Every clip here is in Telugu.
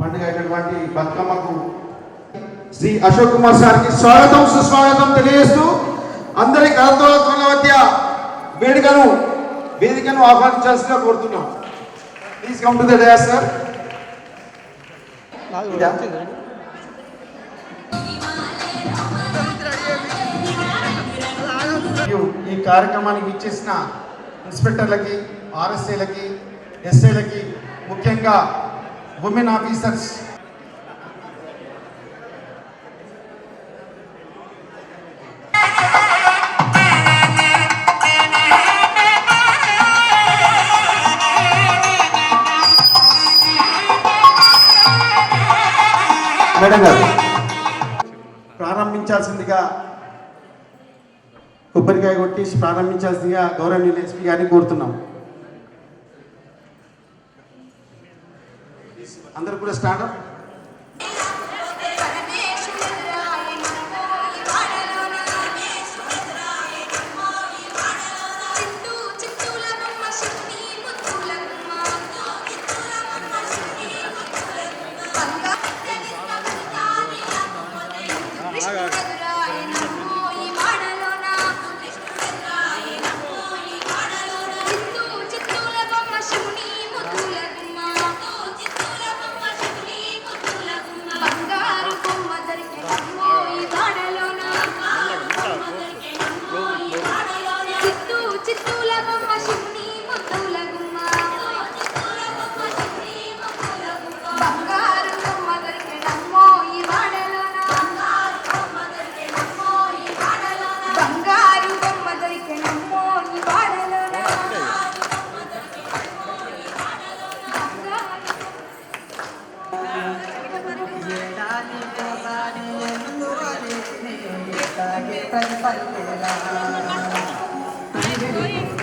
పండుగ అయినటువంటి బతుకమ్మకు శ్రీ అశోక్ కుమార్ సార్కి స్వాగతం సుస్వాగతం తెలియజేస్తూ అందరి కరతోళ మధ్య వేడుకను వేదికను ఆహ్వానించాల్సిందిగా కోరుతున్నాం. Please come to the sir ఈ కార్యక్రమానికి ఇచ్చేసిన ఇన్స్పెక్టర్లకి ఆర్ఎస్ఏలకి ఎస్ఏలకి ముఖ్యంగా ఉమెన్ ఆఫీసర్స్ మేడం గారు. ప్రారంభించాల్సిందిగా కొబ్బరికాయ కొట్టేసి ప్రారంభించాల్సిందిగా గౌరవనీయులు ఎస్పీ గారిని కోరుతున్నాం. అందరు కూడా స్టార్ట్ 所以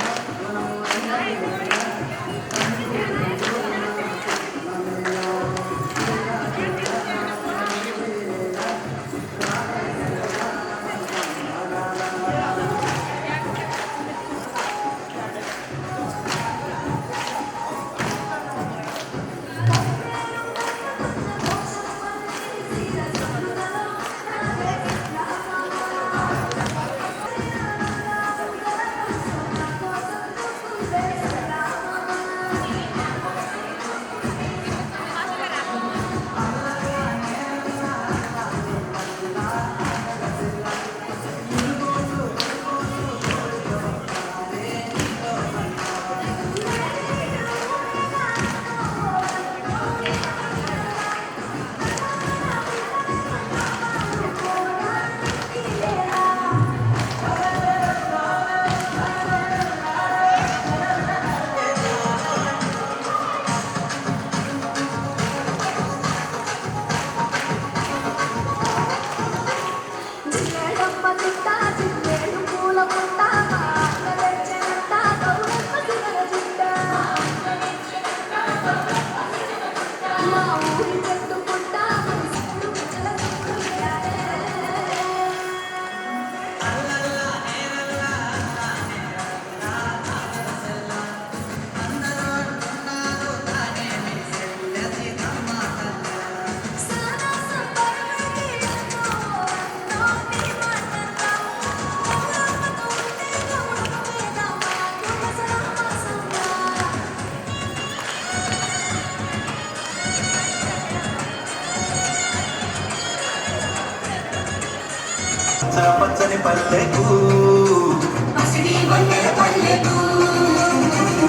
పచ్చని పల్లెకు.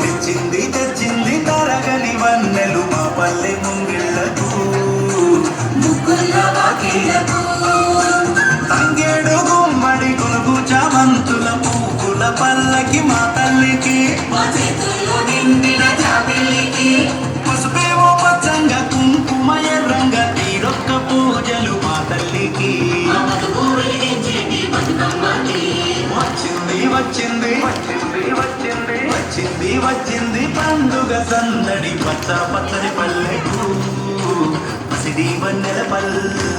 తెచ్చింది తెచ్చింది తరగని వన్నెలు మా పల్లె ముంగిళ్ళకు తంగేడు గుమ్మడి కొనుగు చామంతుల పూకుల పల్లకి మా తల్లికి. పసుపేమో పచ్చని పల్లెకు పసిడి వన్నెల పల్లె.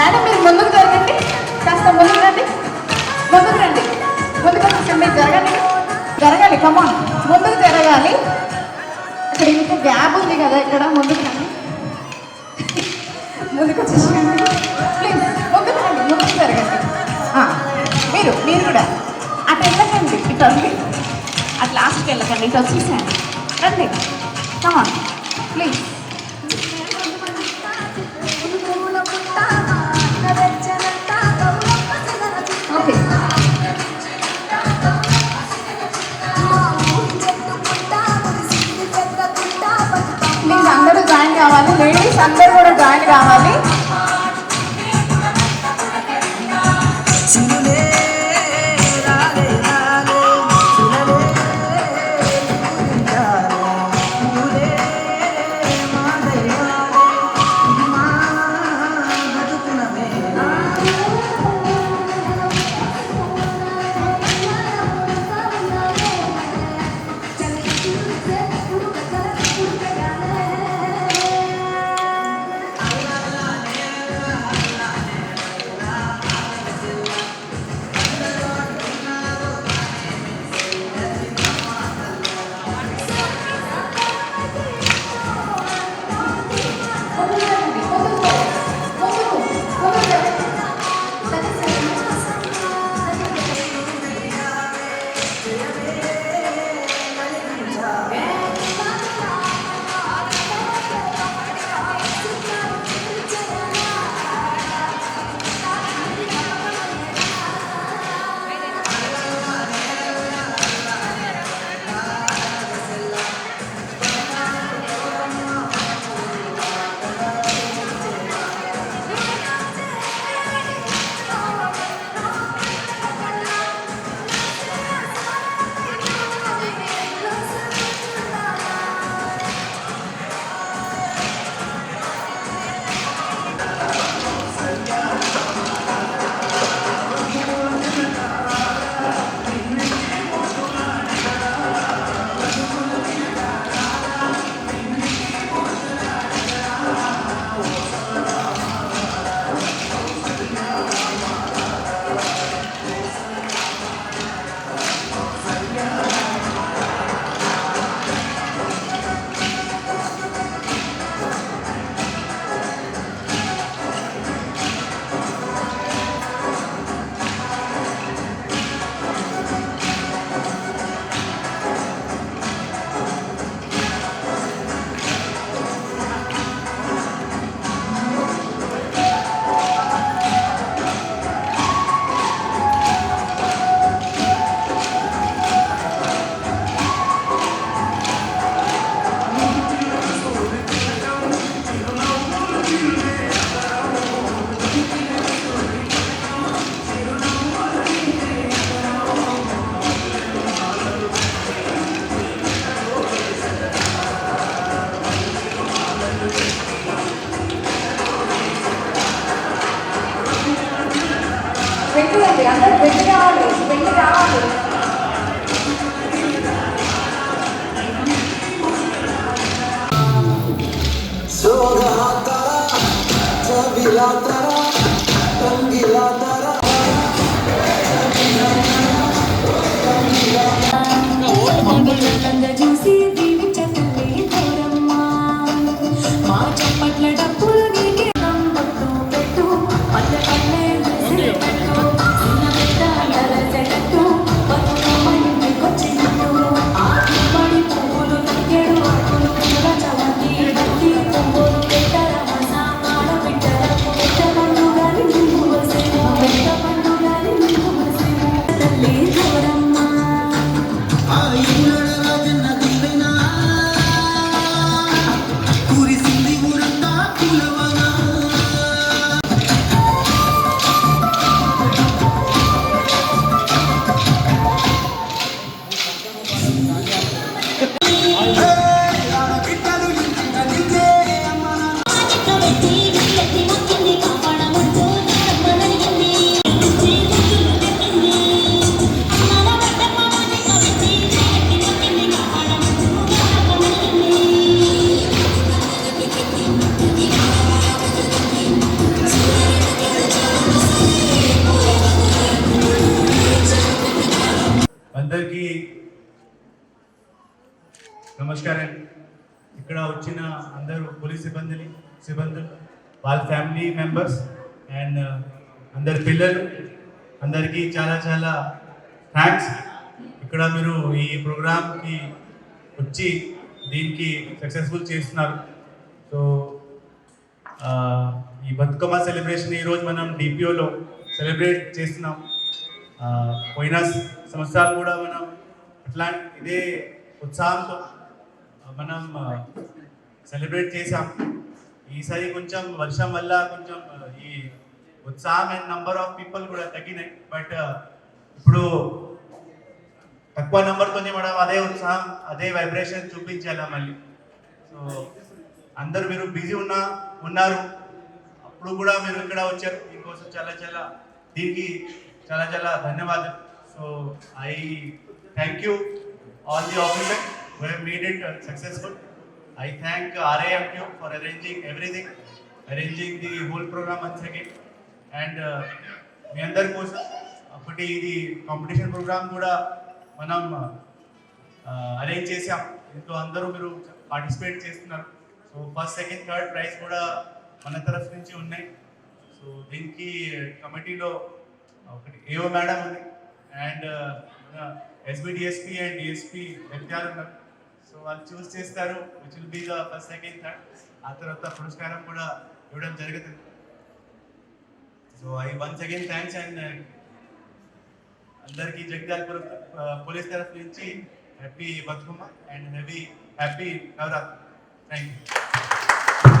మేడం మీరు ముందుకు జరగండి. కాస్త ముందుకు రండి. ముందుకు రండి. ముందుకు వచ్చేసి. మీరు జరగండి. జరగాలి. కమాన్ ముందుకు జరగాలి. ఇక్కడ ఇంత గ్యాప్ ఉంది కదా ఇక్కడ ముందుకు రండి. ముందుకు వచ్చేసి. ప్లీజ్ ముందుకు రండి. ముందుకు జరగండి. మీరు మీరు కూడా. అటు వెళ్ళకండి. ఇటు రండి అటు లాస్ట్కి వెళ్ళకండి. ఇటు వచ్చేసేయండి రండి. కమాన్ ప్లీజ్ అందరూ కూడా జాయిన్ కావాలి. Tanggilatara, tanggilatara. నమస్కారం. ఇక్కడ వచ్చిన అందరూ పోలీస్ సిబ్బందిని సిబ్బందులు వాళ్ళ ఫ్యామిలీ మెంబర్స్ అండ్ uh, అందరి పిల్లలు అందరికీ చాలా చాలా థ్యాంక్స్. ఇక్కడ మీరు ఈ ప్రోగ్రామ్కి వచ్చి దీనికి సక్సెస్ఫుల్ చేస్తున్నారు. సో uh, ఈ బతుకమ్మ సెలబ్రేషన్ ఈరోజు మనం డిపిఓలో సెలబ్రేట్ చేస్తున్నాం. Uh, పోయిన సంవత్సరాలు కూడా మనం అట్లా ఇదే ఉత్సాహంతో మనం సెలబ్రేట్ చేసాం ఈసారి కొంచెం వర్షం వల్ల కొంచెం ఈ ఉత్సాహం అండ్ నంబర్ ఆఫ్ పీపుల్ కూడా తగ్గినాయి. బట్ ఇప్పుడు తక్కువ నెంబర్తోనే మనం అదే ఉత్సాహం అదే వైబ్రేషన్ చూపించాలా మళ్ళీ. సో అందరు మీరు బిజీ ఉన్నా ఉన్నారు. అప్పుడు కూడా మీరు ఇక్కడ వచ్చారు. దీనికోసం చాలా చాలా దీనికి చాలా చాలా ధన్యవాదాలు. So I thank you all the officer who have made it uh, successful. I thank uh, RAMQ for arranging everything, arranging the whole program once again. And uh, మీ అందరి కోసం ఒకటి ఇది కాంపిటీషన్ ప్రోగ్రామ్ కూడా మనం uh, అరేంజ్ చేసాం ఇంట్లో అందరూ మీరు పార్టిసిపేట్ చేస్తున్నారు so first second third prize కూడా మన తరఫు నుంచి ఉన్నాయి సో దీనికి కమిటీలో ఒకటి ఏఓ మేడం ఉంది అండ్ uh, మన ఎస్బిడిఎస్పి అండ్ డిఎస్పి వ్యక్తాలు ఉన్నారు సో వాళ్ళు చూస్ చేస్తారు which will be the first second third ఆ తర్వాత పురస్కారం కూడా ఇవ్వడం జరుగుతుంది. So I once again thanks and అందరికీ జగదాల్పురం పోలీస్ తరఫు నుంచి happy Bathukamma and happy happy Navaratri. Thank you